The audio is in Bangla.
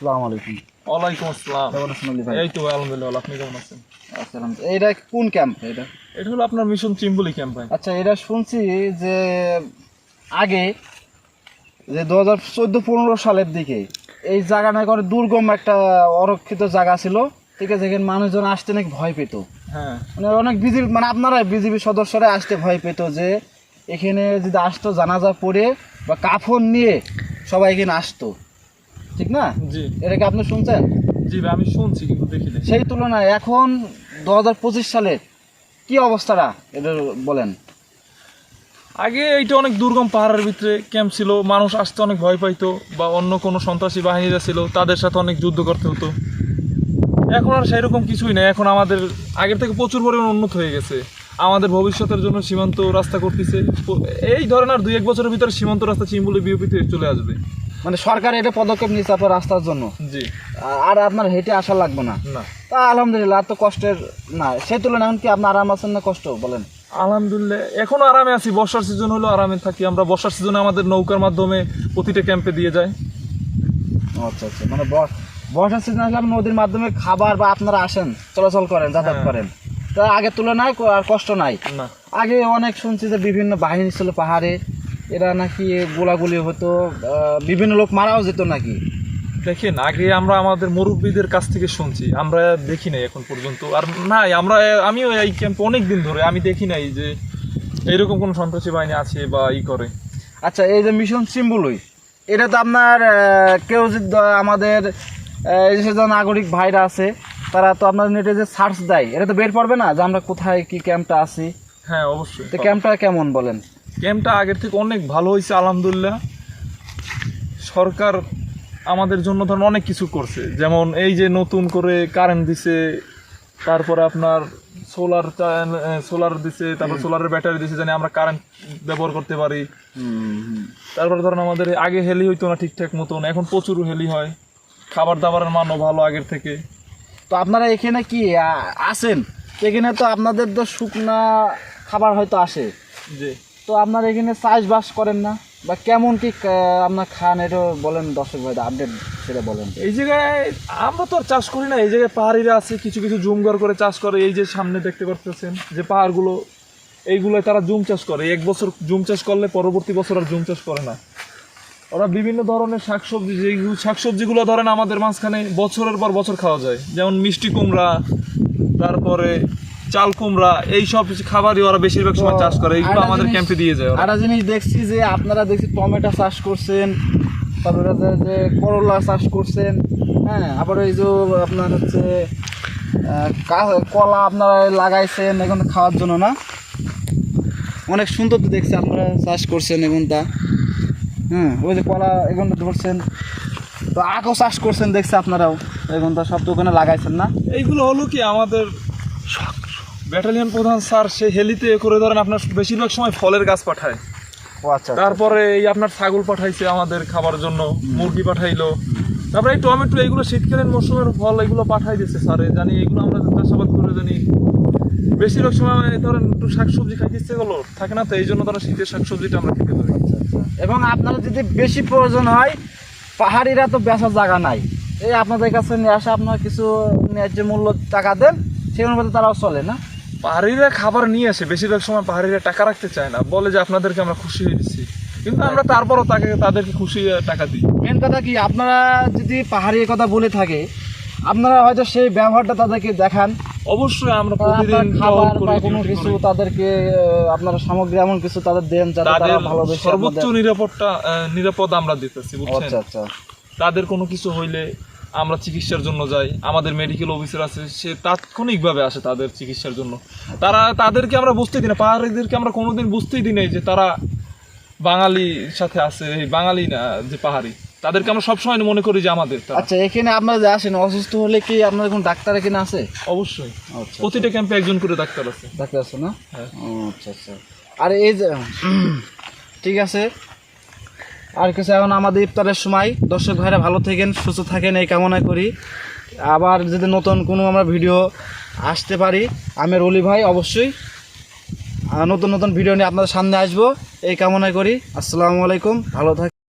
আসসালামু আলাইকুম। ওয়ালাইকুম আসসালাম। কেমন আছেন ভাই? এই তো আলহামদুলিল্লাহ আপনি কেমন আছেন? আলহামদুলিল্লাহ। এইটা কোন ক্যাম্প এটা এটা হলো আপনার মিশন চিম্বলি ক্যাম্প ভাই। আচ্ছা এটা শুনছি যে আগে যে দু হাজার চোদ্দ পনেরো সালের দিকে এই জায়গাটা করে দুর্গম একটা অরক্ষিত জায়গা ছিল ঠিক আছে? এখানে মানুষজন আসতে নাকি ভয় পেত। হ্যাঁ। মানে অনেক বিজেপি মানে আপনারা বিজেপি সদস্যরা আসতে ভয় পেত যে এখানে যদি আসতো জানাজা পড়ে বা কাফন নিয়ে সবাই এখানে আসতো। ঠিক না? জি। এটা কি আপনি শুনছেন? জি ভাই আমি শুনছি কিন্তু দেখিনি সেই তুলনায় এখন দু হাজার পঁচিশ সালের কি অবস্থাটা এটা বলেন? আগে এইটা অনেক দুর্গম পাহাড়ের ভিতরে ক্যাম্প ছিল মানুষ আসতে অনেক ভয় পাইতো বা অন্য কোনো সন্ত্রাসী বাহিনীরা ছিল তাদের সাথে অনেক যুদ্ধ করতে হতো। এখন আর সেরকম কিছুই নেই এখন আমাদের আগের থেকে প্রচুর পরিমাণ উন্নত হয়ে গেছে। আমাদের ভবিষ্যতের জন্য সীমান্ত রাস্তা করতেছে। এই ধরেন আর দুই এক বছরের ভিতরে সীমান্ত রাস্তা চিম্বুলি বিওপিতে চলে আসবে। মানে সরকার এটা পদক্ষেপ নিচ্ছে আপনার রাস্তার জন্য। জি। আর আপনার হেঁটে আসা লাগবে না। তা আলহামদুলিল্লাহ আর তো কষ্টের না। সে তুলনায় এখন কি আপনার আরাম আছেন না কষ্ট বলেন? আলহামদুলিল্লাহ এখনও আরামে আছি। বর্ষার সিজন হলো আরামে থাকি। আমরা বর্ষার সিজনে আমাদের নৌকার মাধ্যমে প্রতিটা ক্যাম্পে দিয়ে যায়। আচ্ছা আচ্ছা। মানে বর্ষার সিজন আসলে আপনি নদীর মাধ্যমে খাবার বা আপনারা আসেন চলাচল করেন যাতায়াত হ্যাঁ। করেন। তা আগের তুলনায় আর কষ্ট নাই। আগে অনেক শুনছি যে বিভিন্ন বাহিনী ছিল পাহাড়ে এরা নাকি গোলাগুলি হতো বিভিন্ন লোক মারাও যেত নাকি? দেখেন আগে আমরা আমাদের মুরব্বীদের কাছ থেকে শুনছি আমরা দেখি নাই এখন পর্যন্ত। আর নাই আমরা আমিও এই ক্যাম্পে অনেক দিন ধরে আমি দেখি নাই যে এইরকম কোনো সন্ত্রাসী বাহিনী আছে বা ই করে। আচ্ছা এই যে মিশন সিম্বলই এটা তো আপনার কেউ যে আমাদের যে নাগরিক ভাইরা আছে তারা তো আপনার নেটে যে সার্চ দেয় এটা তো বের পড়বে না যে আমরা কোথায় কি ক্যাম্পটা আছি? হ্যাঁ অবশ্যই। তো ক্যাম্পটা কেমন বলেন? ক্যাম্পটা আগের থেকে অনেক ভালো হয়েছে আলহামদুলিল্লাহ। সরকার আমাদের জন্য ধরেন অনেক কিছু করছে। যেমন এই যে নতুন করে কারেন্ট দিছে তারপরে আপনার সোলার সোলার দিছে তারপর সোলারের ব্যাটারি দিছে জানি আমরা কারেন্ট ব্যবহার করতে পারি। তারপরে ধরেন আমাদের আগে হেলি হইতো না ঠিকঠাক মতন এখন প্রচুর হেলি হয়। খাবার দাবারের মানও ভালো আগের থেকে। তো আপনারা এখানে কি আসেন এখানে তো আপনাদের তো শুকনা খাবার হয়তো আসে। যে তো আপনারা এখানে চাষবাস করেন না? বা কেমন কি আপনার খান? এটা বলেন দর্শক ভাই আপডেট সেটা বলেন। এই জায়গায় আমরা তো আর চাষ করি না, এই জায়গায় পাহাড়িরা আছে, কিছু কিছু জুমঘর করে চাষ করে, এই যে সামনে দেখতে পাচ্ছেন যে পাহাড়গুলো এইগুলো তারা জুম চাষ করে। এক বছর জুম চাষ করলে পরবর্তী বছর আর জুম চাষ করে না। ওরা বিভিন্ন ধরনের শাকসবজি যেগুলো শাকসবজিগুলো ধরেন আমাদের মাঝখানে বছরের পর বছর খাওয়া যায়। যেমন মিষ্টি কুমড়া, তারপরে চাল কুমড়া এই সব খাবারই ওরা বেশিরভাগ সময় চাষ করে। এইগুলো আমাদের ক্যাম্পে দিয়ে যায় আরেকটা জিনিস দেখছি যে আপনারা দেখছি টমেটো চাষ করছেন তারপরে যে- করলা চাষ করছেন হ্যাঁ আবার ওই যে আপনার হচ্ছে কলা আপনারা লাগাইছেন এখন খাওয়ার জন্য না? অনেক সুন্দর তো দেখছি আপনারা চাষ করছেন এখন তা। হ্যাঁ ওই যে কলা এখন ধরছেন। তো আখও চাষ করছেন দেখছি আপনারাও। এখন তো সব তো ওখানে লাগাইছেন না? এইগুলো হলো কি আমাদের ব্যাটালিয়ন প্রধান স্যার সে হেলিতে করে ধরেন আপনার বেশিরভাগ সময় ফলের গাছ পাঠায়। ও আচ্ছা তারপরে এই আপনার ছাগল পাঠাইছে আমাদের খাবার জন্য মুরগি পাঠাইলো। তারপরে এই টমেটো এগুলো শীতকালীন মৌসুমের ফল এগুলো পাঠাই দিচ্ছে স্যারে জানি এগুলো আমরা চাষাবাদ করে জানি। বেশিরভাগ সময় ধরেন একটু শাকসবজি খাইতে ইচ্ছে গেলো থাকে না তো এই জন্য ধরেন শীতের শাকসবজিটা আমরা খেতে পারি। এবং আপনারা যদি বেশি প্রয়োজন হয় পাহাড়িরা তো বেচার জায়গা নাই। এই আপনাদের কাছে নিয়ে আসে আপনার কিছু ন্যায্য মূল্য টাকা দেন সেই অনুপাতে তারাও চলে না? পাহাড়িরা খাবার নিয়ে আসে বেশিরভাগ সময় পাহাড়িরা টাকা রাখতে চায় না। বলে যে আপনাদেরকে আমরা খুশি হয়ে দিচ্ছি। কিন্তু আমরা তারপরও তাকে তাদেরকে খুশি টাকা দিই। মেন কথা কি আপনারা যদি পাহাড়ি কথা বলে থাকে আপনারা হয়তো সেই ব্যবহারটা তাদেরকে দেখান। অবশ্যই আমরা প্রতিদিন খাবার বা কোনো কিছু তাদেরকে আপনারা সামগ্রী এমন কিছু তাদের দেন যাতে তারা ভালোবেসে সর্বোচ্চ আহ, নিরাপদ আমরা দিতেছি বুঝছেন? আচ্ছা আচ্ছা। তাদের কোনো কিছু হইলে আমরা চিকিৎসার জন্য যাই আমাদের মেডিকেল অফিসার আছে সে তাৎক্ষণিকভাবে আসে তাদের চিকিৎসার জন্য। তারা তাদেরকে আমরা বুঝতেই দিই না পাহাড়িদেরকে আমরা কোনোদিন বুঝতেই দিই নাই যে তারা বাঙালির সাথে আছে এই বাঙালি না যে পাহাড়ি। তাদেরকে আমরা সবসময় মনে করি যে আমাদের আচ্ছা এখানে আপনারা যে আসেন অসুস্থ হলে কি আপনাদের কোনো ডাক্তার এখানে আছে? অবশ্যই। আচ্ছা প্রতিটা ক্যাম্পে একজন করে ডাক্তার আছে। ডাক্তার আছে না? হ্যাঁ। আচ্ছা আচ্ছা। আর এই যে ঠিক আছে আর কিছু এখন আমাদের ইফতারের সময়। দর্শক ভাইরা ভালো থাকেন, সুস্থ থাকেন, এই কামনা করি। আবার যদি নতুন কোনো আমরা ভিডিও আসতে পারি, আমি রলি ভাই অবশ্যই নতুন নতুন ভিডিও নিয়ে আপনাদের সামনে আসব, এই কামনা করি। আসসালামু আলাইকুম, ভালো থাকেন